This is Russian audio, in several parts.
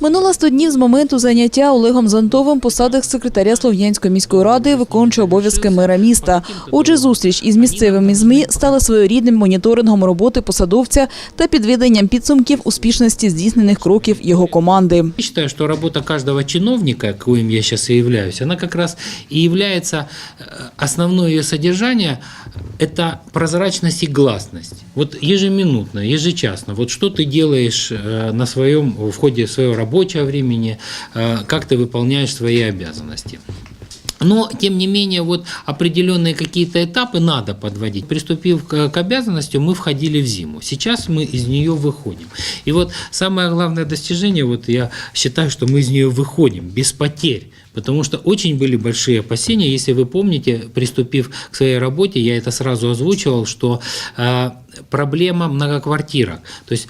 Минуло 100 днів з моменту заняття Олегом Зантовим посади секретаря Слов'янської міської ради, виконуючи обов'язки мера міста. Отже, зустріч із місцевими ЗМІ стала своєрідним моніторингом роботи посадовця та підведенням підсумків успішності здійснених кроків його команди. Я считаю, что работа каждого чиновника, коим я сейчас и являюсь, она как раз и является э, основное ее содержание – это прозрачность и гласность. Вот ежеминутно, ежечасно, вот что ты делаешь э, на своем, в ходе своего рабочего времени, э, как ты выполняешь свои обязанности. Но, тем не менее, вот определенные какие-то этапы надо подводить. Приступив к, обязанностям, мы входили в зиму. Сейчас мы из нее выходим. И вот самое главное достижение, вот я считаю, что мы из нее выходим без потерь. Потому что очень были большие опасения. Если вы помните, приступив к своей работе, я это сразу озвучивал, что э, проблема многоквартирок. То есть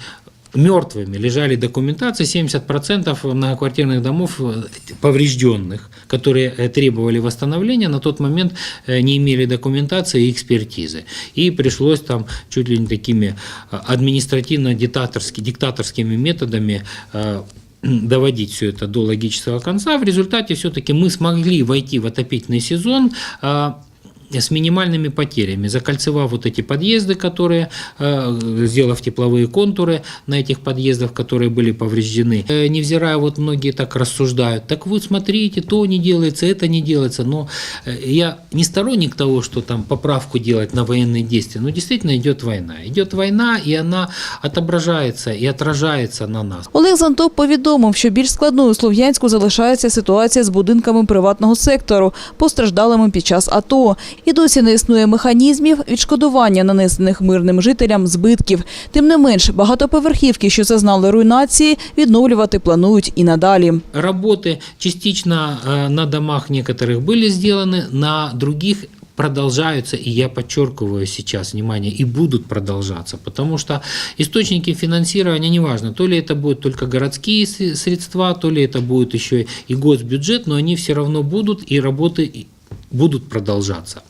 мертвыми лежали документации 70% многоквартирных домов э, поврежденных, которые э, требовали восстановления, на тот момент э, не имели документации и экспертизы. И пришлось там чуть ли не такими административно-диктаторскими диктаторскими методами доводить все это до логического конца. В результате все-таки мы смогли войти в отопительный сезон с минимальными потерями, закольцевав вот эти подъезды, которые, э, сделав тепловые контуры на этих подъездах, которые были повреждены. Э, Невзирая, вот многие так рассуждают, так вот смотрите, то не делается, это не делается, но э, я не сторонник того, что там поправку делать на военные действия, но действительно идет война. Идет война, и она отображается и отражается на нас. Олег Зантов повідомив, що більш складною у Слов'янську залишається ситуація з будинками приватного сектору, постраждалими під час АТО. І досі не існує механізмів відшкодування нанесених мирним жителям збитків. Тим не менш, багатоповерхівки, що зазнали руйнації, відновлювати планують і надалі. Работы частично э, на домах некоторых были сделаны, на других продолжаются, и я подчеркиваю сейчас, внимание, и будут продолжаться, потому что источники финансирования, неважно, то ли это будут только городские с- средства, то ли это будет еще и госбюджет, но они все равно будут, и работы и будут продолжаться.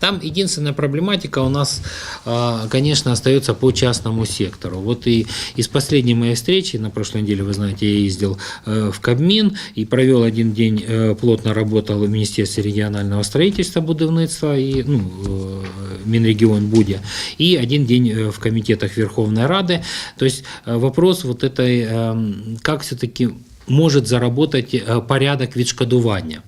Там единственная проблематика у нас, а, конечно, остается по частному сектору. Вот и из последней моей встречи, на прошлой неделе, вы знаете, я ездил э, в Кабмин и провел один день, э, плотно работал в Министерстве регионального строительства, будівництва и ну, э, Минрегион Будя, и один день в комитетах Верховной Рады. То есть вопрос вот этой, эм, как все-таки может заработать порядок відшкодування.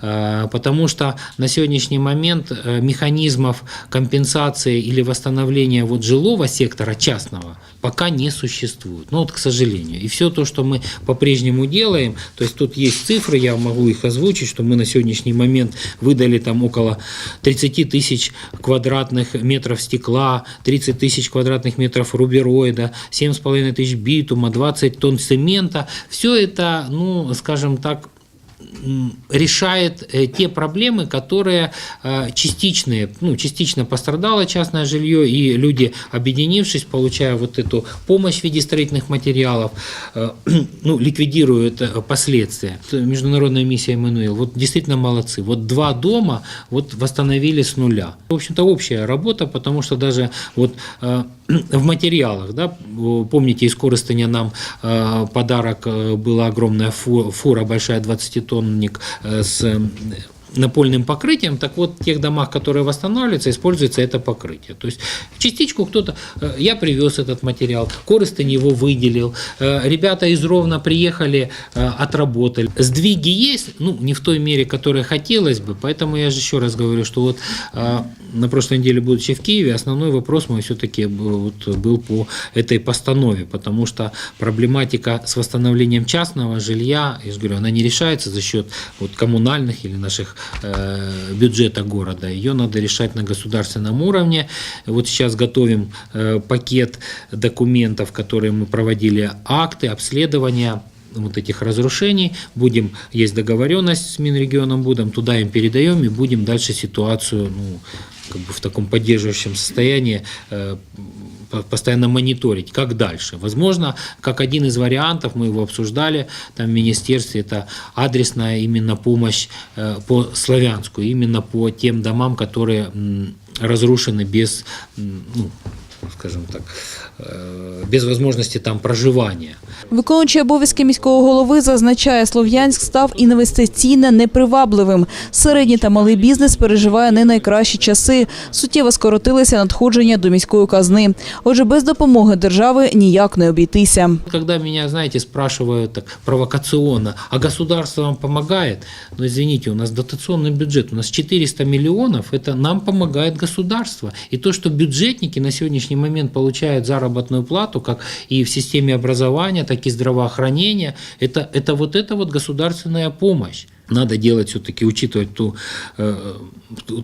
Э, Потому что на сегодняшний момент э, механизмов компенсации или восстановления вот жилого сектора частного пока не существует. Ну вот, к сожалению. И все то, что мы по-прежнему делаем, то есть тут есть цифры, я могу их озвучить, что мы на сегодняшний момент выдали там около 30 тысяч квадратных метров стекла, 30 тысяч квадратных метров рубероида, 7,5 тысяч битума, 20 тонн цемента. Все это, ну, скажем так, решает э, те проблемы, которые э, частичные, ну, частично пострадало частное жилье, и люди, объединившись, получая вот эту помощь в виде строительных материалов, э, ну, ликвидируют последствия. Международная миссия Эммануил, вот действительно молодцы. Вот два дома вот восстановили с нуля. В общем-то, общая работа, потому что даже вот в материалах, да, помните, из Коростыня нам подарок была огромная фу- фура, большая 20-тонник э, с э, напольным покрытием, так вот в тех домах, которые восстанавливаются, используется это покрытие. То есть частичку кто-то, э, я привез этот материал, Коростень его выделил, э, ребята из Ровно приехали, э, отработали. Сдвиги есть, ну, не в той мере, которой хотелось бы, поэтому я же еще раз говорю, что вот на прошлой неделе, будучи в Киеве, основной вопрос мой все-таки вот, был по этой постанове, потому что проблематика с восстановлением частного жилья, я же говорю, она не решается за счет вот, коммунальных или наших бюджета города. Ее надо решать на государственном уровне. Вот сейчас готовим э, пакет документов, которые мы проводили, акты, обследования вот этих разрушений. Будем, есть договоренность с Минрегионом будем, туда им передаем и будем дальше ситуацию ну, как бы в таком поддерживающем состоянии э, постоянно мониторить, как дальше. Возможно, как один из вариантов, мы его обсуждали там в министерстве, это адресная именно помощь э, по славянску, именно по тем домам, которые разрушены без ну, скажем так, без возможности там проживания. Виконуючий обов'язки міського голови зазначає, Слов'янськ став інвестиційно непривабливим. Середній та малий бізнес переживає не найкращі часи. Суттєво скоротилися надходження до міської казни. Отже, без допомоги держави ніяк не обійтися. Когда меня, знаете, спрашивают так провокационно, а государство вам помогает? Ну, извините, у нас дотационный бюджет, у нас 400 миллионов, это нам помогает государство. И то, что бюджетники на сегодняшний момент получают заработную плату, как и в системе образования, так и здравоохранения, это, это вот эта вот государственная помощь. Надо делать все-таки, учитывать ту, э,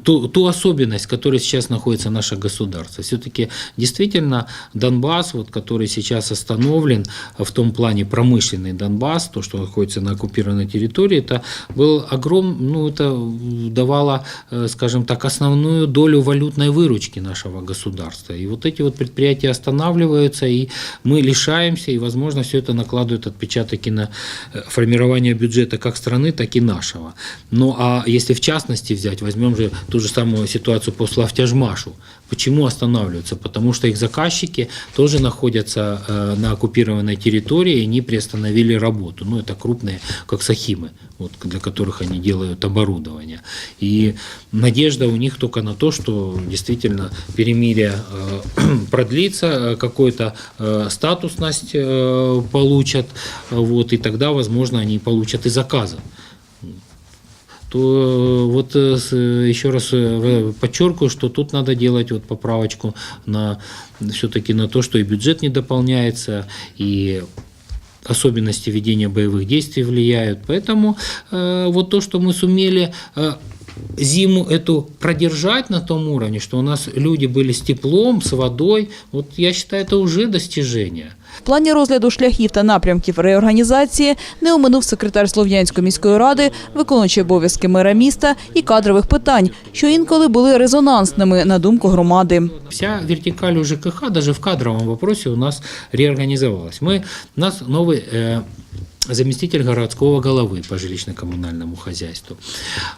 ту, ту особенность, в которой сейчас находится наше государство. Все-таки действительно Донбасс, вот, который сейчас остановлен в том плане промышленный Донбасс, то, что находится на оккупированной территории, это был огром, ну, это давало, э, скажем так, основную долю валютной выручки нашего государства. И вот эти вот предприятия останавливаются, и мы лишаемся, и, возможно, все это накладывает отпечаток и на э, формирование бюджета как страны, так и нашего. Ну, а если в частности взять, возьмем же ту же самую ситуацию по Славтяжмашу. Почему останавливаются? Потому что их заказчики тоже находятся э, на оккупированной территории, и они приостановили работу. Ну, это крупные, как Сахимы, вот, для которых они делают оборудование. И надежда у них только на то, что действительно перемирие э, продлится, э, какой-то э, статусность получат, вот, и тогда, возможно, они получат и заказы то э, вот э, с- еще раз э, подчеркиваю, что тут надо делать вот поправочку на все-таки на то, что и бюджет не дополняется, и особенности ведения боевых действий влияют. Поэтому э, вот то, что мы сумели э, зиму эту продержать на том уровне, что у нас люди были с теплом, с водой, вот я считаю, это уже достижение. В плані розгляду шляхів та напрямків реорганізації не оминув секретар Слов'янської міської ради, виконуючий обов'язки мера міста і кадрових питань, що інколи були резонансними на думку громади. Вся вертикаль у ЖКХ, даже в кадровом вопросе у нас реорганизовалась. Мы, у нас новый э, заместитель городского головы по жилищно-коммунальному хозяйству,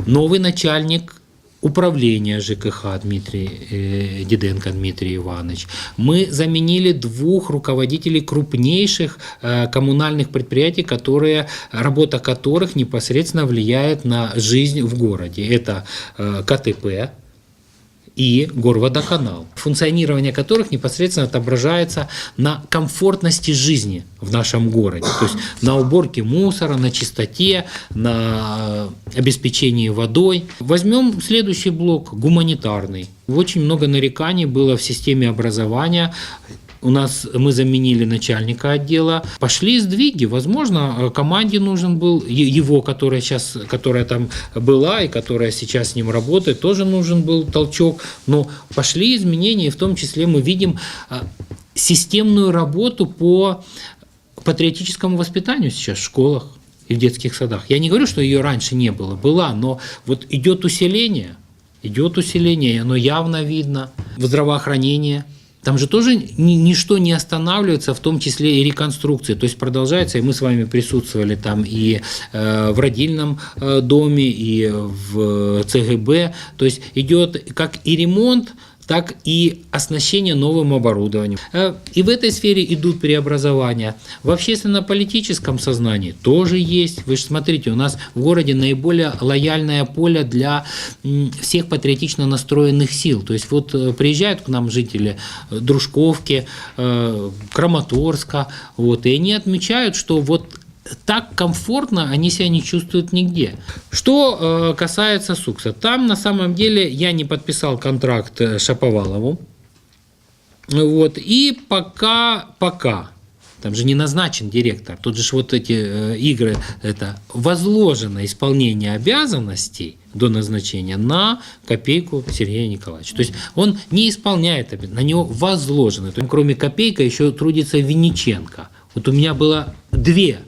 новый начальник управления ЖКХ Дмитрий э, Диденко Дмитрий Иванович. Мы заменили двух руководителей крупнейших э, коммунальных предприятий, которые, работа которых непосредственно влияет на жизнь в городе. Это э, КТП, и горводоканал, функционирование которых непосредственно отображается на комфортности жизни в нашем городе, то есть на уборке мусора, на чистоте, на обеспечении водой. Возьмем следующий блок, гуманитарный. Очень много нареканий было в системе образования у нас мы заменили начальника отдела, пошли сдвиги. Возможно, э, команде нужен был его, которая сейчас, которая там была и которая сейчас с ним работает, тоже нужен был толчок. Но пошли изменения, и в том числе мы видим э, системную работу по патриотическому воспитанию сейчас в школах и в детских садах. Я не говорю, что ее раньше не было, была, но вот идет усиление, идет усиление, и оно явно видно в здравоохранении. Там же тоже ни- ничто не останавливается, в том числе и реконструкции. То есть продолжается, и мы с вами присутствовали там и э, в родильном э, доме, и в ЦГБ. То есть идет как и ремонт, так и оснащение новым оборудованием. Э, И в этой сфере идут преобразования. В общественно-политическом сознании тоже есть. Вы же смотрите, у нас в городе наиболее лояльное поле для всех патриотично настроенных сил. То есть вот э, приезжают к нам жители э, Дружковки, Краматорска, вот, и они отмечают, что вот так комфортно они себя не чувствуют нигде. Что э, касается Сукса, там на самом деле я не подписал контракт э, Шаповалову. Вот, и пока, пока, там же не назначен директор, тут же вот эти э, игры, это возложено исполнение обязанностей до назначения на копейку Сергея Николаевича. То есть он не исполняет, на него возложено. То есть, кроме копейка еще трудится Винниченко. Вот у меня было две,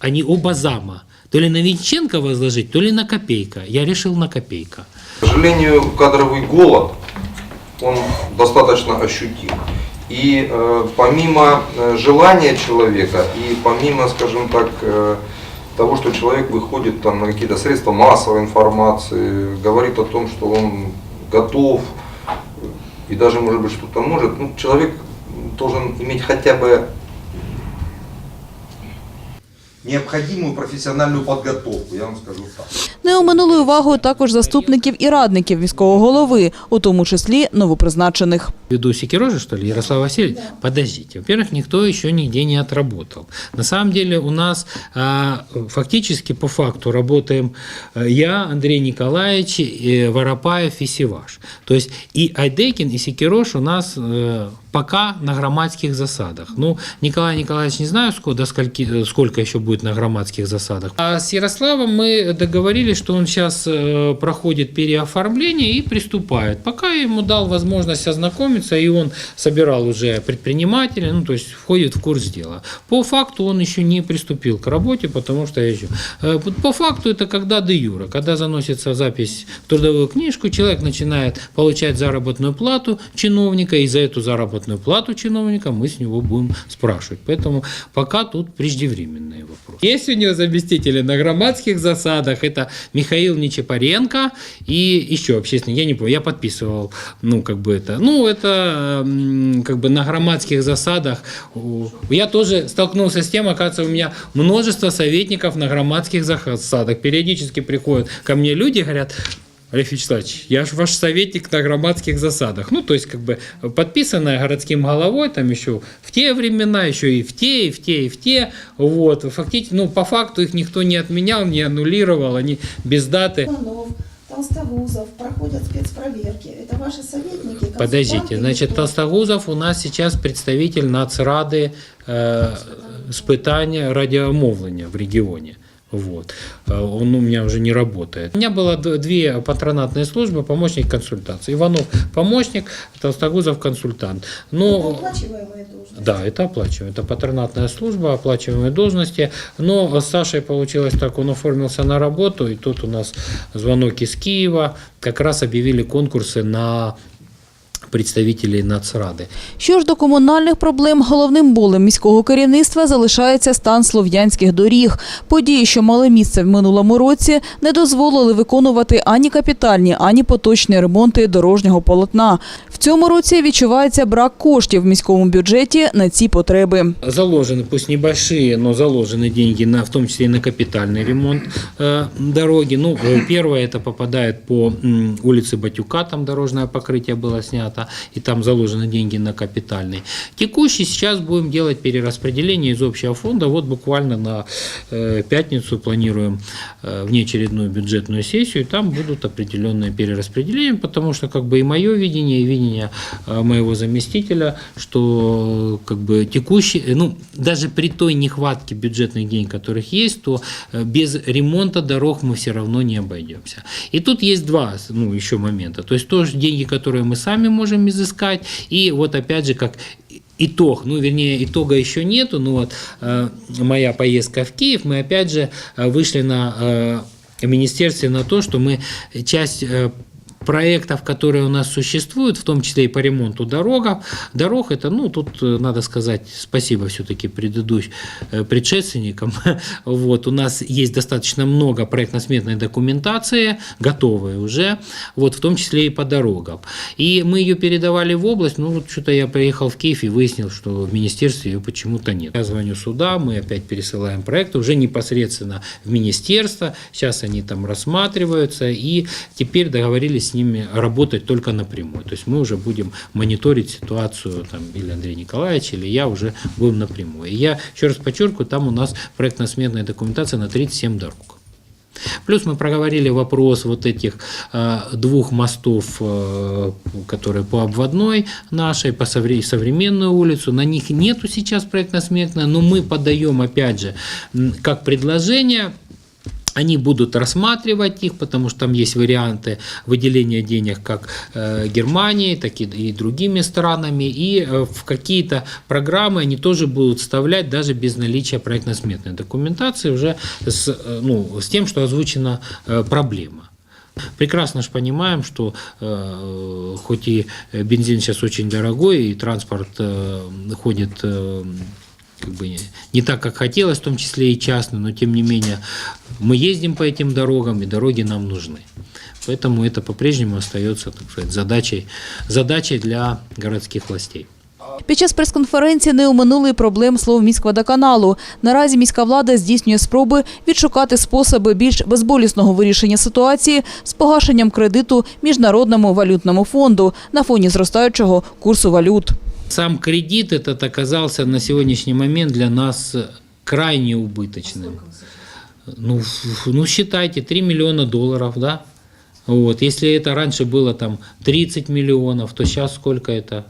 они оба зама. То ли на Винниченко возложить, то ли на копейка. Я решил на копейка. К сожалению, кадровый голод, он достаточно ощутим. И э, помимо э, желания человека и помимо, скажем так, э, того, что человек выходит там, на какие-то средства массовой информации, говорит о том, что он готов и даже, может быть, что-то может, ну, человек должен иметь хотя бы необходимую профессиональную подготовку, я вам скажу так. Не оминули увагою також заступників і радників міського голови, у тому числі новопризначених. Ввиду Секирожа, что ли, Ярослав Васильевич? Подождите. Во-первых, никто еще нигде не отработал. На самом деле у нас а, фактически по факту работаем а, я, Андрей Николаевич, э, Воропаев и Сиваш. То есть и Айдекин, и Секирош у нас э, пока на громадских засадах. Ну, Николай Николаевич не знаю, сколько, до скольки, э, сколько еще будет на громадских засадах. А с Ярославом мы договорились, что он сейчас э, проходит переоформление и приступает. Пока я ему дал возможность ознакомиться, и он собирал уже предпринимателя, ну, то есть входит в курс дела. По факту он еще не приступил к работе, потому что я еще... э, По факту это когда де юра, когда заносится запись в трудовую книжку, человек начинает получать заработную плату чиновника, и за эту заработную плату чиновника мы с него будем спрашивать. Поэтому пока тут преждевременные вопросы. Есть у него заместители на громадских засадах, это Михаил Нечапаренко и еще общественный, я не помню, я подписывал, ну, как бы это, ну, это как бы на громадских засадах. Я тоже столкнулся с тем, оказывается, у меня множество советников на громадских засадах. Периодически приходят ко мне люди, говорят, Олег Вячеславович, я же ваш советник на громадских засадах. Ну, то есть, как бы подписанная городским головой, там еще в те времена, еще и в те, и в те, и в те. Вот, фактически, ну, по факту их никто не отменял, не аннулировал, они без даты. Иванов, Толстогузов проходят спецпроверки. Это ваши советники? Подождите, значит? Толстогузов у нас сейчас представитель Нацрады э, испытания радиомовления в регионе. Вот. Э, Он у меня уже не работает. У меня было две патронатные службы, помощник консультации. Иванов помощник, Толстогузов консультант. Это Но оплачиваемые должности. да, это оплачиваем. Это патронатная служба, оплачиваемые должности. Но с Сашей получилось так, он оформился на работу, и тут у нас звонок из Киева. Как раз объявили конкурсы на представителей Нацради. Що ж до комунальних проблем, головним болем міського керівництва залишається стан слов'янських доріг. Події, що мали місце в минулому році, не дозволили виконувати ані капітальні, ані поточні ремонти дорожнього полотна. В цьому році відчувається брак коштів в міському бюджеті на ці потреби. Заложены, пусть небольшие, но заложены деньги, на, в том числе и на капитальный ремонт э, дороги. Ну, э, первое это попадает по м, улице Батюка, там дорожное покрытие было снято, И там заложены деньги на капитальный. Текущий сейчас будем делать перераспределение из общего фонда. Вот буквально на э, пятницу планируем э, внеочередную бюджетную сессию, и там будут определенные перераспределения, потому что как бы и мое видение, и видение э, моего заместителя, что как бы текущий, ну, даже при той нехватке бюджетных денег, которых есть, то без ремонта дорог мы все равно не обойдемся. И тут есть два, ну, еще момента. То есть тоже деньги, которые мы сами можем изыскать, и вот опять же, как итог, ну, вернее, итога еще нету, но вот э, моя поездка в Киев, мы опять же э, вышли на э, министерстве на то, что мы часть э, проектов, которые у нас существуют, в том числе и по ремонту дорог, дорог, это, ну, тут э, надо сказать спасибо все-таки предыдущим э, предшественникам. Вот, у нас есть достаточно много проектно-сметной документации, готовые уже, вот, в том числе и по дорогам. И мы ее передавали в область, ну, вот что-то я приехал в Киев и выяснил, что в министерстве ее почему-то нет. Я звоню сюда, мы опять пересылаем проекты уже непосредственно в министерство, сейчас они там рассматриваются, и теперь договорились с ними работать только напрямую. То есть мы уже будем мониторить ситуацию, там, или Андрей Николаевич, или я уже будем напрямую. И я еще раз подчеркиваю, там у нас проектно-сметная документация на 37 дорог. Плюс мы проговорили вопрос вот этих э, двух мостов, э, которые по обводной нашей, по совре- современную улицу. На них нету сейчас проектно-сметной, но мы подаем, опять же, как предложение они будут рассматривать их, потому что там есть варианты выделения денег как э, Германии, так и, другими странами. И э, в какие-то программы они тоже будут вставлять даже без наличия проектно-сметной документации, уже с, э, ну, с тем, что озвучена проблема. Прекрасно же понимаем, что э, хоть и бензин сейчас очень дорогой, и транспорт э, ходит э, как бы не, не так, как хотелось, в том числе и частный, но тем не менее мы ездим по этим дорогам, и дороги нам нужны. Поэтому это по-прежнему остается, так сказать, задачей, задачей для городских властей. Під час прес-конференції не оминули й проблем слов міськводоканалу. Наразі міська влада здійснює спроби відшукати способи більш безболісного вирішення ситуації з погашенням кредиту Міжнародному валютному фонду на фоні зростаючого курсу валют. Сам кредит этот оказался на сегодняшний момент для нас крайне убыточным. Ну, ф- ну считайте, 3 миллиона долларов, да? Вот. Если это раньше было там 30 миллионов, то сейчас сколько это?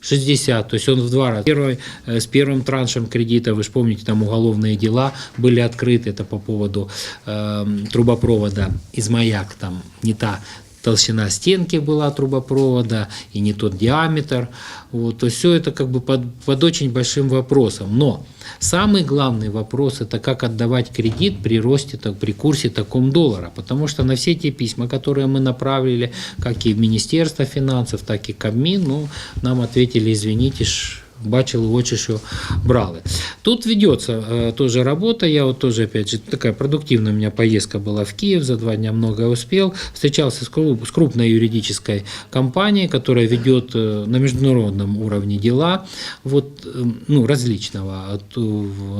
60, то есть он в два раза. Первый, э, с первым траншем кредита, вы же помните, там уголовные дела были открыты, это по поводу эм, трубопровода из маяк, там не та толщина стенки была трубопровода и не тот диаметр. Вот, то есть все это как бы под, под очень большим вопросом. Но самый главный вопрос это как отдавать кредит при росте, так, при курсе таком доллара. Потому что на все те письма, которые мы направили, как и в Министерство финансов, так и Кабмин, ну, нам ответили, извините, ж, бачили очі, що брали. Тут ведется э, тоже работа, я вот тоже, опять же, такая продуктивная у меня поездка была в Киев, за два дня многое успел, встречался с, кру- с крупной юридической компанией, которая ведет э, на международном уровне дела, вот, э, ну, различного э,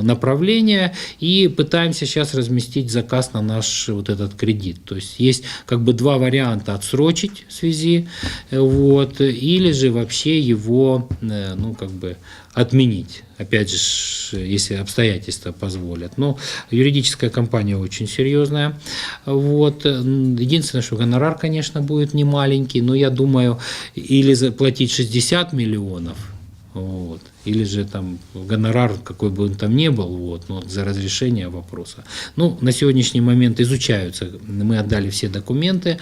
направления, и пытаемся сейчас разместить заказ на наш вот этот кредит. То есть есть как бы два варианта отсрочить в связи, э, вот, или же вообще его, э, ну, как бы отменить. Опять же, если обстоятельства позволят. Но юридическая компания очень серьезная. Вот. Единственное, что гонорар, конечно, будет не маленький, но я думаю, или заплатить 60 миллионов, вот. Или же там гонорар, какой бы он там ни был, вот, но за разрешение вопроса. Ну, на сегодняшний момент изучаются, мы отдали все документы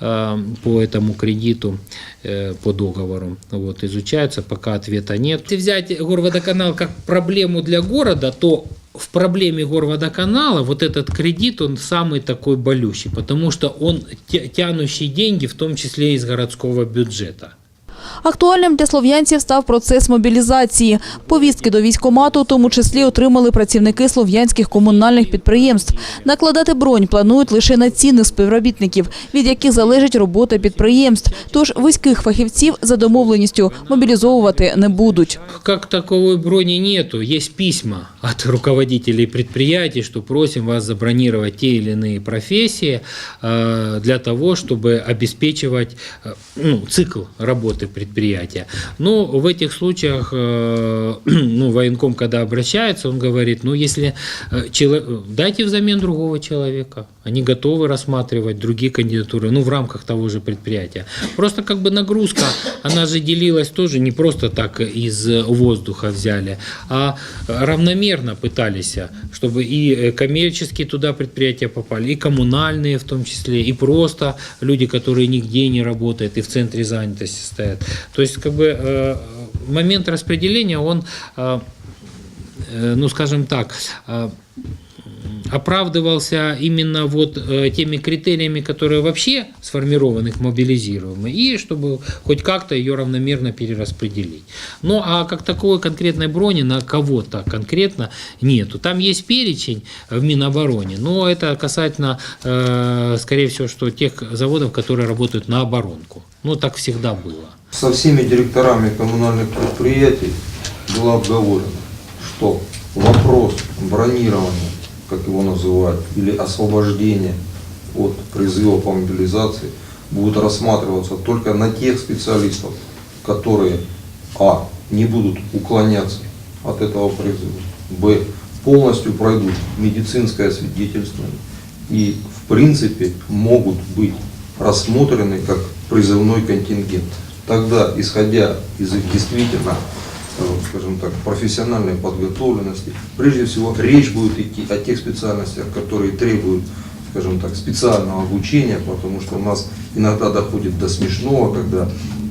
э, по этому кредиту, э, по договору, вот, изучаются, пока ответа нет. Если взять горводоканал как проблему для города, то в проблеме горводоканала вот этот кредит, он самый такой болющий, потому что он тя- тянущий деньги, в том числе из городского бюджета. Актуальним для слов'янців став процес мобілізації. Повістки до військкомату, у тому числі, отримали працівники слов'янських комунальних підприємств. Накладати бронь планують лише на цінних співробітників, від яких залежить робота підприємств. Тож вузьких фахівців за домовленістю мобілізовувати не будуть. Как таковой брони нету, есть письма от руководителей предприятий, что просим вас забронировать те или иные профессии э, для того, чтобы обеспечивать э, ну, цикл работы Предприятия. Но в этих случаях э, ну, военком, когда обращается, он говорит, ну если э, дайте взамен другого человека, они готовы рассматривать другие кандидатуры, ну в рамках того же предприятия. Просто как бы нагрузка, она же делилась тоже не просто так из воздуха взяли, а равномерно пытались, чтобы и коммерческие туда предприятия попали, и коммунальные в том числе, и просто люди, которые нигде не работают и в центре занятости стоят. То есть как бы э, момент распределения, он, э, э, ну скажем так, оправдывался именно вот э, теми критериями, которые вообще сформированы к мобилизируемой, и чтобы хоть как-то ее равномерно перераспределить. Ну а как таковой конкретной брони на кого-то конкретно нету. Там есть перечень в Минобороне, но это касательно, э, скорее всего, что тех заводов, которые работают на оборонку. Ну так всегда было. Со всеми директорами коммунальных предприятий было обговорено, что вопрос бронирования, как его называют, или освобождения от призыва по мобилизации будет рассматриваться только на тех специалистов, которые а. не будут уклоняться от этого призыва, б. полностью пройдут медицинское свидетельствование и в принципе могут быть рассмотрены как призывной контингент. Тогда, исходя из их действительно, скажем так, профессиональной подготовленности, прежде всего речь будет идти о тех специальностях, которые требуют, скажем так, специального обучения, потому что у нас иногда доходит до смешного, когда,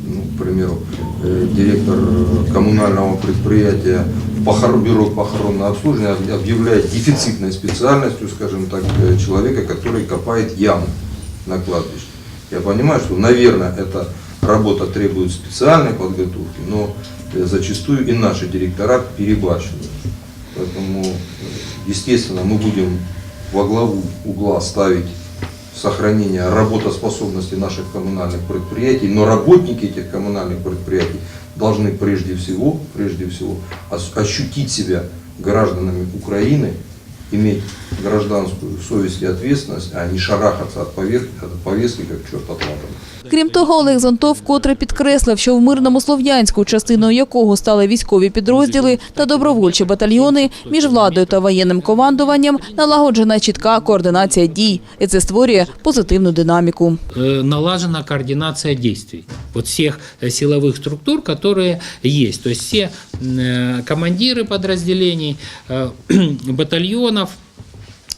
ну, к примеру, э, директор э, коммунального предприятия похор- бюро похоронного обслуживания об- объявляет дефицитной специальностью, скажем так, э, человека, который копает яму на кладбище. Я понимаю, что, наверное, эта работа требует специальной подготовки, но э, зачастую и наши директора перебарщивают. Поэтому, э, естественно, мы будем во главу угла ставить сохранение работоспособности наших коммунальных предприятий, но работники этих коммунальных предприятий должны прежде всего, прежде всего ощутить себя гражданами Украины, иметь гражданскую совесть и ответственность, а не шарахаться от повестки, от повестки как черт от ладана. Крім того, Олег Зонтов вкотре підкреслив, що в мирному Слов'янську, частиною якого стали військові підрозділи та добровольчі батальйони, між владою та воєнним командуванням налагоджена чітка координація дій, і це створює позитивну динаміку. э, налажена координация действий вот всех э, силовых структур, которые есть. То есть все э, командиры подразделений, э, батальонов,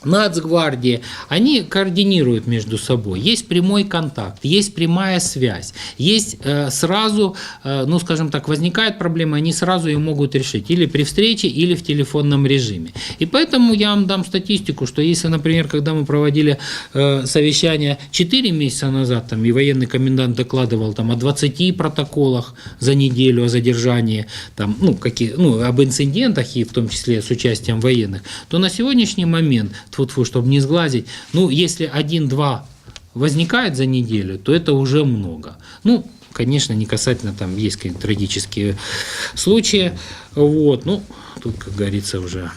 Нацгвардии, они координируют между собой. Есть прямой контакт, есть прямая связь, есть э, сразу, э, ну скажем так, возникает проблема, они сразу ее могут решить или при встрече, или в телефонном режиме. И поэтому я вам дам статистику, что если, например, когда мы проводили э, совещание 4 месяца назад, там и военный комендант докладывал там о 20 протоколах за неделю о задержании, там, ну, какие, ну, об инцидентах и в том числе с участием военных, то на сегодняшний момент, тьфу чтобы не сглазить, ну, если один-два возникает за неделю, то это уже много. Ну, конечно, не касательно там есть какие-то трагические случаи, вот, ну, тут, как говорится, уже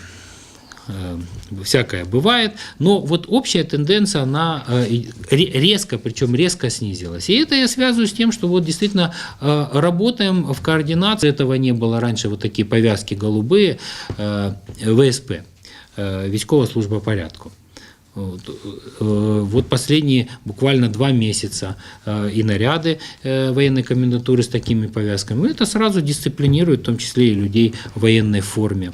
э, всякое бывает, но вот общая тенденция, она э, резко, причем резко снизилась. И это я связываю с тем, что вот действительно э, работаем в координации, этого не было раньше, вот такие повязки голубые, э, ВСП, військова служба порядку. Вот, э, последние буквально два месяца э, и наряды э, военной комендатуры с такими повязками, это сразу дисциплинирует, в том числе и людей в военной форме.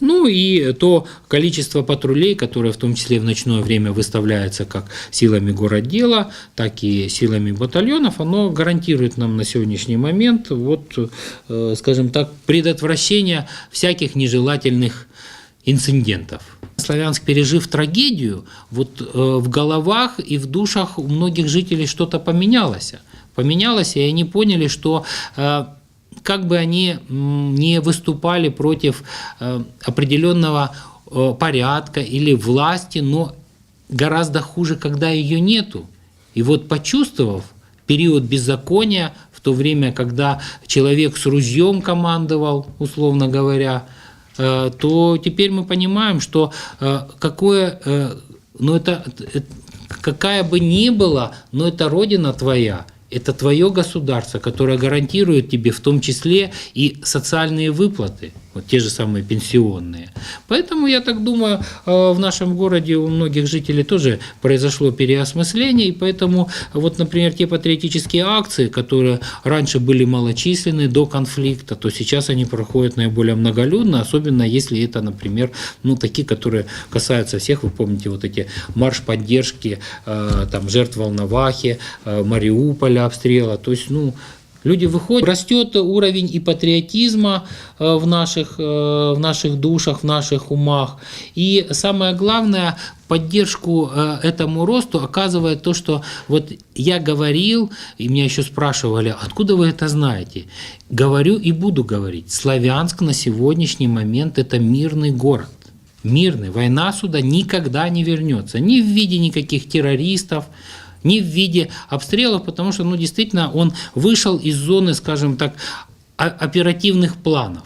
Ну и то количество патрулей, которое в том числе в ночное время выставляется как силами городдела, так и силами батальонов, оно гарантирует нам на сегодняшний момент, вот, э, скажем так, предотвращение всяких нежелательных инцидентов. Славянск, пережив трагедию, вот э, в головах и в душах у многих жителей что-то поменялось. Поменялось, и они поняли, что э, как бы они не выступали против э, определенного э, порядка или власти, но гораздо хуже, когда ее нету. И вот почувствовав период беззакония, в то время, когда человек с ружьем командовал, условно говоря, э, то теперь мы понимаем, что какое, ну это, какая бы ни была, но это родина твоя, это твое государство, которое гарантирует тебе в том числе и социальные выплаты, вот те же самые пенсионные. Поэтому я так думаю, э, в нашем городе у многих жителей тоже произошло переосмысление, и поэтому вот, например, те патриотические акции, которые раньше были малочисленны до конфликта, то сейчас они проходят наиболее многолюдно, особенно если это, например, ну, такие, которые касаются всех, вы помните, вот эти марш поддержки э, там, жертв Волновахи, э, Мариуполя, обстрела, то есть, ну, Люди выходят, растет уровень и патриотизма э, в наших, э, в наших душах, в наших умах. И самое главное, поддержку э, этому росту оказывает то, что вот я говорил, и меня еще спрашивали, откуда вы это знаете? Говорю и буду говорить. Славянск на сегодняшний момент это мирный город. Мирный. Война сюда никогда не вернется. Ни в виде никаких террористов, не в виде обстрелов, потому что, ну, действительно, он вышел из зоны, скажем так, оперативных планов.